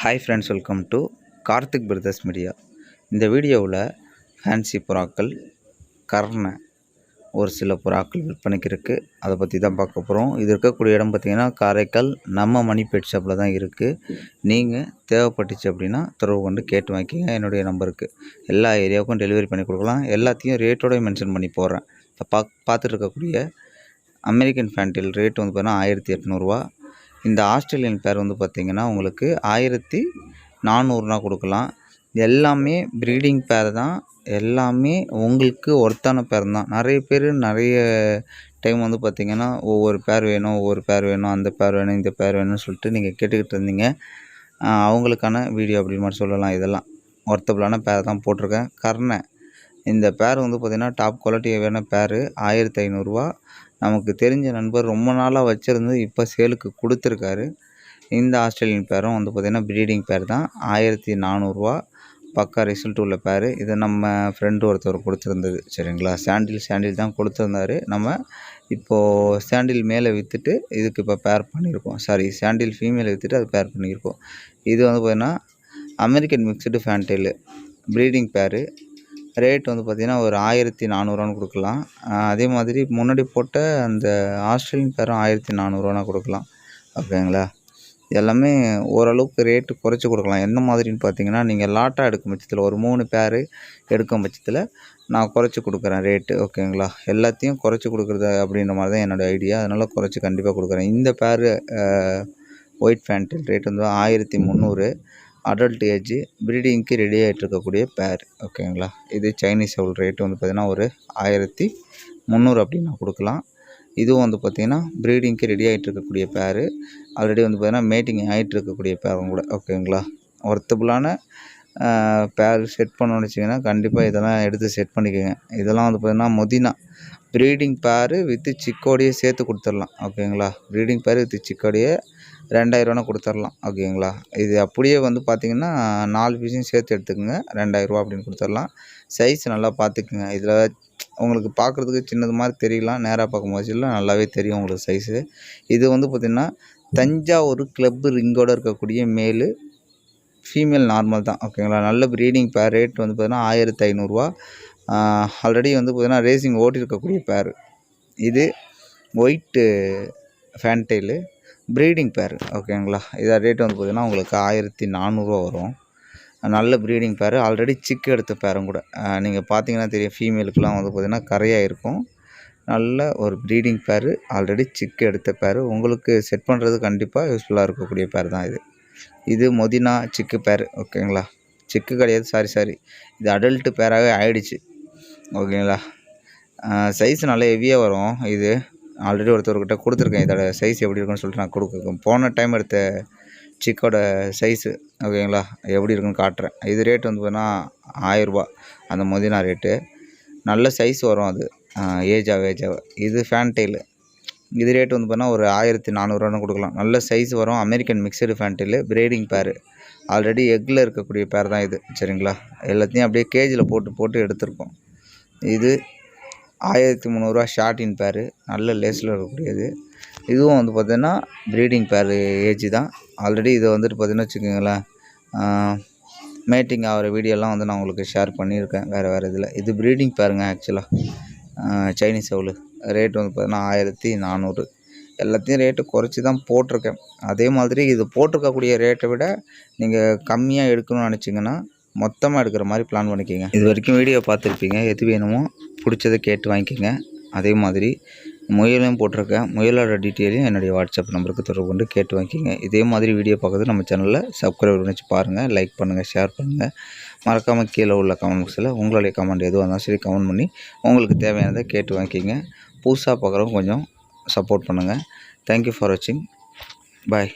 Hi friends welcome to Karthik brothers media இந்த வீடியோவில் fancy புறாக்கள் கர்ண ஒரு சில புறாக்கள் விற்பனைக்கு இருக்குது அதை பற்றி தான் பார்க்க போகிறோம் இது இருக்கக்கூடிய இடம் பார்த்திங்கன்னா காரைக்கால் நம்ம மணி பெட் ஷாப்பில் தான் இருக்குது நீங்கள் தேவைப்பட்டுச்சு அப்படின்னா தொடர்பு கொண்டு கேட்டு வாங்கிக்கிங்க. என்னுடைய நம்பருக்கு எல்லா ஏரியாவுக்கும் டெலிவரி பண்ணி கொடுக்கலாம். எல்லாத்தையும் ரேட்டோடய மென்ஷன் பண்ணி போடுறேன். இப்போ பா பார்த்துட்டு இருக்கக்கூடிய அமெரிக்கன் ஃபேண்டில் ரேட் வந்து பார்த்தீங்கன்னா ஆயிரத்தி எட்நூறுவா. இந்த ஆஸ்திரேலியன் பேர் வந்து பார்த்திங்கன்னா உங்களுக்கு ஆயிரத்தி நானூறுனா கொடுக்கலாம். எல்லாமே ப்ரீடிங் பேர் தான். எல்லாமே உங்களுக்கு ஒர்த்தான பேர் தான். நிறைய பேர் நிறைய டைம் வந்து பார்த்திங்கன்னா ஒவ்வொரு பேர் வேணும் ஒவ்வொரு பேர் வேணும் அந்த பேர் வேணும் இந்த பேர் வேணும்னு சொல்லிட்டு நீங்கள் கேட்டுக்கிட்டு இருந்தீங்க. அவங்களுக்கான வீடியோ அப்படின்னு மாதிரி சொல்லலாம். இதெல்லாம் ஒர்த்தபுளான பேர் தான் போட்டிருக்கேன். கர்ணை இந்த பேர் வந்து பார்த்திங்கன்னா டாப் குவாலிட்டி வேணும் பேர் ஆயிரத்தி ஐநூறுரூவா நமக்கு தெரிஞ்ச நண்பர் ரொம்ப நாளாக வச்சுருந்து இப்போ சேலுக்கு கொடுத்துருக்காரு. இந்த ஆஸ்திரேலியன் பேரும் வந்து பார்த்திங்கன்னா ப்ரீடிங் பேர் தான். ஆயிரத்தி நானூறுரூவா பக்கா ரிசல்ட் உள்ள பேர் இது நம்ம ஃப்ரெண்டு ஒருத்தர் கொடுத்துருந்தது. சரிங்களா? சாண்டில் சாண்டில் தான் கொடுத்துருந்தாரு. நம்ம இப்போது சாண்டில் மேலே விற்றுட்டு இதுக்கு இப்போ பேர் பண்ணியிருக்கோம். சாரி சாண்டில் ஃபீமேலை விற்றுட்டு அது பேர் பண்ணியிருக்கோம். இது வந்து பார்த்திங்கன்னா அமெரிக்கன் மிக்சடு ஃபேன்டெயிலு ப்ரீடிங் பேரு ரேட் வந்து பார்த்திங்கன்னா ஒரு ஆயிரத்தி நானூறுவான்னு கொடுக்கலாம். அதே மாதிரி முன்னாடி போட்ட அந்த ஆஸ்திரேலியன் பேரும் ஆயிரத்தி நானூறுவானா கொடுக்கலாம். ஓகேங்களா? எல்லாமே ஓரளவுக்கு ரேட்டு குறைச்சி கொடுக்கலாம். எந்த மாதிரின்னு பார்த்தீங்கன்னா நீங்கள் லாட்டாக எடுக்கும் பட்சத்தில் ஒரு மூணு பேர் எடுக்கும் பட்சத்தில் நான் குறைச்சி கொடுக்குறேன் ரேட்டு ஓகேங்களா? எல்லாத்தையும் குறைச்சி கொடுக்குறது அப்படின்ற மாதிரி தான் என்னோடய ஐடியா அதனால் குறைச்சி கண்டிப்பாக கொடுக்குறேன். இந்த பேர் ஒயிட் ஃபேண்ட்டில் ரேட் வந்து ஆயிரத்தி முந்நூறு. அடல்ட் ஏஜ் ப்ரீடிங்க்கு ரெடி ஆகிட்டு இருக்கக்கூடிய பேர் ஓகேங்களா இது சைனீஸ் எவ்வளோ ரேட்டு வந்து பார்த்திங்கன்னா ஒரு ஆயிரத்தி முந்நூறு அப்படின்னு கொடுக்கலாம். இதுவும் வந்து பார்த்திங்கன்னா ப்ரீடிங்க்கு ரெடி ஆகிட்டு இருக்கக்கூடிய பேர் ஆல்ரெடி வந்து பார்த்திங்கன்னா மேட்டிங் ஆகிட்டு இருக்கக்கூடிய பேரும் கூட ஓகேங்களா ஒர்த்தபுளான பேர் செட் பண்ணணும்னு வச்சிங்கன்னா கண்டிப்பாக இதெல்லாம் எடுத்து செட் பண்ணிக்கோங்க. இதெல்லாம் வந்து பார்த்திங்கன்னா மொதினா. ப்ரீடிங் பேர் வித்து சிக்கோடையே சேர்த்து கொடுத்துடலாம் ஓகேங்களா? ப்ரீடிங் பேர் வித்து சிக்கோடையே ரெண்டாயிரூவானா கொடுத்துர்லாம் ஓகேங்களா? இது அப்படியே வந்து பார்த்திங்கன்னா நாலு பீஸையும் சேர்த்து எடுத்துக்கோங்க ரெண்டாயிரரூவா அப்படின்னு கொடுத்துர்லாம் சைஸ் நல்லா பார்த்துக்குங்க இதில் உங்களுக்கு பார்க்குறதுக்கு சின்னது மாதிரி தெரியலாம் நேராக பார்க்கும் போதுலாம் நல்லாவே தெரியும் உங்களுக்கு சைஸு இது வந்து பார்த்திங்கன்னா தஞ்சாவூர் கிளப்பு ரிங்கோடு இருக்கக்கூடிய மேலு ஃபீமேல் நார்மல் தான் ஓகேங்களா நல்ல ப்ரீடிங் பேர் ரேட் வந்து பார்த்திங்கன்னா ஆயிரத்தி ஐநூறுரூவா ஆல்ரெடி வந்து பார்த்திங்கன்னா ரேசிங் ஓட்டியிருக்கக்கூடிய பேர் இது ஒயிட்டு ஃபேன்டெயிலு ப்ரீடிங் பேர் ஓகேங்களா இதாக ரேட் வந்து பார்த்திங்கன்னா உங்களுக்கு ஆயிரத்தி நானூறுரூவா வரும். நல்ல ப்ரீடிங் பேர் ஆல்ரெடி சிக்கு எடுத்த பேரும் கூட. நீங்கள் பார்த்தீங்கன்னா தெரியும் ஃபீமேலுக்குலாம் வந்து பார்த்திங்கன்னா கரையாக இருக்கும். நல்ல ஒரு ப்ரீடிங் பேர் ஆல்ரெடி சிக்கு எடுத்த பேர் உங்களுக்கு செட் பண்ணுறது கண்டிப்பாக யூஸ்ஃபுல்லாக இருக்கக்கூடிய பேர் தான் இது. இது மொதினா சிக்கு பேர் ஓகேங்களா? சிக்கு கிடையாது சாரி சாரி இது அடல்ட்டு பேராகவே ஆயிடுச்சு ஓகேங்களா? சைஸ் நல்லா ஹெவியாக வரும் இது. ஆல்ரெடி ஒருத்தர்கிட்ட கொடுத்துருக்கேன் இதோட சைஸ் எப்படி இருக்குன்னு சொல்லிட்டு நான் கொடுக்குறேன் போன டைம் எடுத்த சிக்கோட சைஸு ஓகேங்களா? எப்படி இருக்குன்னு காட்டுறேன். இது ரேட் வந்து பார்த்தீங்கன்னா ஆயிரரூபா அந்த மொதினா ரேட்டு நல்ல சைஸ் வரும் அது ஏஜாக ஏஜாக இது ஃபேன் டெய்லு இது ரேட் வந்து பார்த்தீங்கன்னா ஒரு ஆயிரத்தி நானூறுவான்னு கொடுக்கலாம். நல்ல சைஸ் வரும். அமெரிக்கன் மிக்சடு ஃபேண்ட்டில் பிரேடிங் பேர் ஆல்ரெடி எக்கில் இருக்கக்கூடிய பேர் தான் இது. சரிங்களா? எல்லாத்தையும் அப்படியே கேஜில் போட்டு போட்டு எடுத்திருக்கோம். இது ஆயிரத்தி முந்நூறுரூவா ஷார்ட்டின் பேர் நல்ல லேஸில் இருக்கக்கூடியது. இதுவும் வந்து பார்த்திங்கன்னா ப்ரீடிங் பேர் ஏஜ் தான். ஆல்ரெடி இதை வந்துட்டு பார்த்திங்கன்னா வச்சுக்கோங்களேன் மேட்டிங் ஆகிற வீடியோலாம் வந்து நான் உங்களுக்கு ஷேர் பண்ணியிருக்கேன். வேறு வேறு இதில். இது ப்ரீடிங் பேருங்க ஆக்சுவலாக சைனீஸ் எவ்வளோ ரேட் வந்து பார்த்தீங்கன்னா ஆயிரத்தி நானூறு. எல்லாத்தையும் ரேட்டு குறைச்சி தான் போட்டிருக்கேன். அதே மாதிரி இது போட்டிருக்கக்கூடிய ரேட்டை விட நீங்கள் கம்மியாக எடுக்கணும்னு நினச்சிங்கன்னா மொத்தமாக எடுக்கிற மாதிரி பிளான் பண்ணிக்கோங்க. இது வரைக்கும் வீடியோ பார்த்துருப்பீங்க. எது வேணுமோ பிடிச்சதை கேட்டு வாங்கிக்கோங்க. அதே மாதிரி முயலையும் போட்டிருக்கேன். முயலோட டீட்டெயிலையும் என்னுடைய வாட்ஸ்அப் நம்பருக்கு தொடர்பு கொண்டு கேட்டு வாங்கிக்கோங்க. இதே மாதிரி வீடியோ பார்க்குறது நம்ம சேனலில் சப்ஸ்கிரைப் பண்ணி பாருங்கள் லைக் பண்ணுங்கள் ஷேர் பண்ணுங்கள் மறக்காமல் கீழே உள்ள கமெண்ட் பாக்ஸில் உங்களுடைய கமெண்ட் எதுவாக இருந்தாலும் சரி கமெண்ட் பண்ணி உங்களுக்கு தேவையானதை கேட்டு வாங்கிக்கிங்க. புதுசாக பார்க்குறவங்க கொஞ்சம் சப்போர்ட் பண்ணுங்கள் தேங்க்யூ ஃபார் வாட்சிங் பாய்